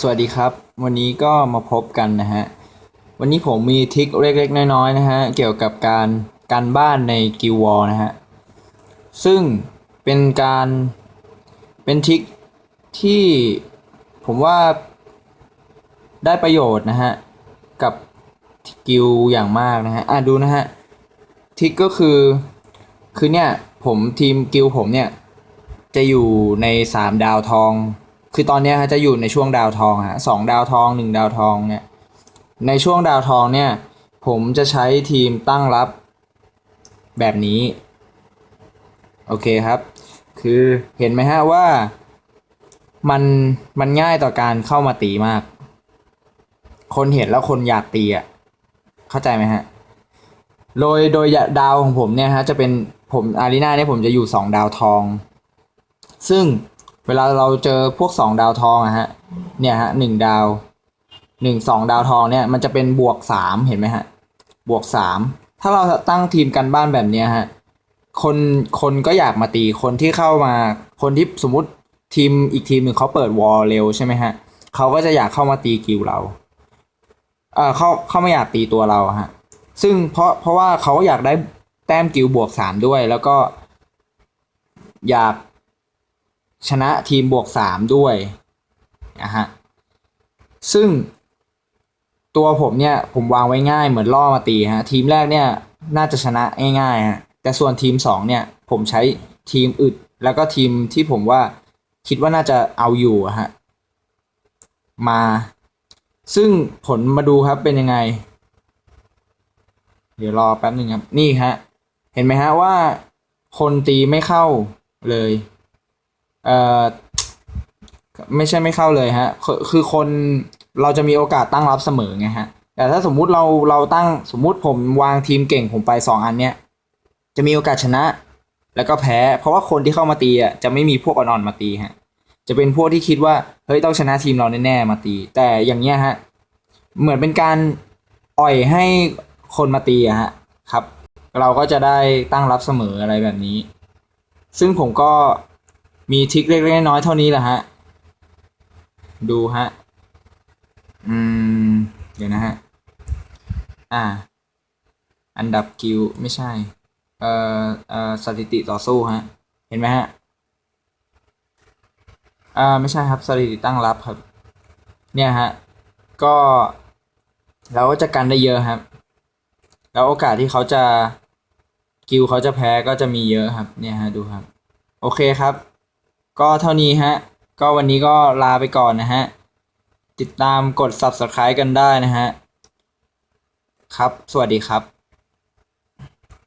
สวัสดีครับ วันนี้ก็มาพบกันนะฮะ วันนี้ผมมีทริคเล็กๆ น้อยๆนะฮะ เกี่ยวกับการการบ้านในกิววอนะฮะ ซึ่งเป็นการเป็นทริคที่ผมว่าได้ประโยชน์นะฮะ กับกิวอย่างมากนะฮะ อะดูนะฮะทริคก็คือคือเนี่ย ผมทีมกิวผมเนี่ย จะอยู่ในสามดาวทอง คือตอนนี้ฮะจะอยู่ในช่วงดาวทองฮะสองดาวทองหนึ่งดาวทองเนี่ยในช่วงดาวทองเนี่ยผมจะใช้ทีมตั้งรับแบบนี้ โอเคครับ คือเห็นไหมฮะว่ามันมันง่ายต่อการเข้ามาตีมาก คนเห็นแล้วคนอยากตีอะเข้าใจไหมฮะโดยโดยดาวของผมเนี่ยฮะจะเป็นผมอารีนาเนี่ยผมจะอยู่สองดาวทอง ซึ่ง เวลาเราเจอพวกสองดาวทองอะฮะ เนี่ยฮะหนึ่งดาวหนึ่งสองดาวทองเนี่ยมันจะเป็นบวกสามเห็นไหมฮะ บวกสามถ้าเราตั้งทีมกันบ้านแบบเนี้ยฮะ คนคนก็อยากมาตีคนที่เข้ามา คนที่สมมติทีมอีกทีมหนึ่งเขาเปิดวอลเร็วใช่ไหมฮะเขาก็จะอยากเข้ามาตีกิวเรา เออเขาเขาไม่อยากตีตัวเราฮะ ซึ่งเพราะเพราะว่าเขาอยากได้แต้มกิวบวกสามด้วย แล้วก็ อยาก ชนะทีมบวกสามด้วยนะฮะซึ่งตัวผมเนี่ยผมวางไว้ง่ายเหมือนล่อมาตีฮะทีมแรกเนี่ยน่าจะชนะง่ายๆฮะแต่ส่วนทีมสองเนี่ยผมใช้ทีมอึด แล้วก็ทีมที่ผมว่าคิดว่าน่าจะเอาอยู่ฮะมา ซึ่งผลมาดูครับเป็นยังไง เดี๋ยวรอแป๊บหนึ่งครับ นี่ฮะ เห็นไหมฮะว่าคนตีไม่เข้าเลย เอ่อไม่ใช่ไม่เข้าเลยฮะคือคือคนเราจะมีโอกาสตั้งรับเสมอไงฮะ แต่ถ้าสมมุติเราเราตั้งสมมุติผมวางทีมเก่งผมไปสองอันเนี้ยจะมีโอกาสชนะ แล้วก็แพ้ เพราะว่าคนที่เข้ามาตีอะจะไม่มีพวกอ่อนๆมาตีฮะ จะเป็นพวกที่คิดว่าเฮ้ยต้องชนะทีมเราแน่ๆมาตี แต่อย่างเงี้ยฮะเหมือนเป็นการอ่อยให้คนมาตีอะฮะครับ เราก็จะได้ตั้งรับเสมออะไรแบบนี้ ซึ่งผมก็ มีทิคเล็กๆน้อยๆเท่านี้แหละฮะ ดูฮะ อืม เดี๋ยวนะฮะ อ่า อันดับกิวไม่ใช่ เอ่อ เอ่อ สถิติต่อสู้ฮะ เห็นไหมฮะ อ่า ไม่ใช่ครับ สถิติตั้งรับครับ เนี่ยฮะ ก็เราก็จะกันได้เยอะครับ แล้วโอกาสที่เขาจะกิวเขาจะแพ้ก็จะมีเยอะครับ เนี่ยฮะ ดูครับ โอเคครับ ก็เท่านี้ฮะ ก็วันนี้ก็ลาไปก่อนนะฮะ ติดตามกด subscribe กันได้นะฮะ ครับ สวัสดีครับ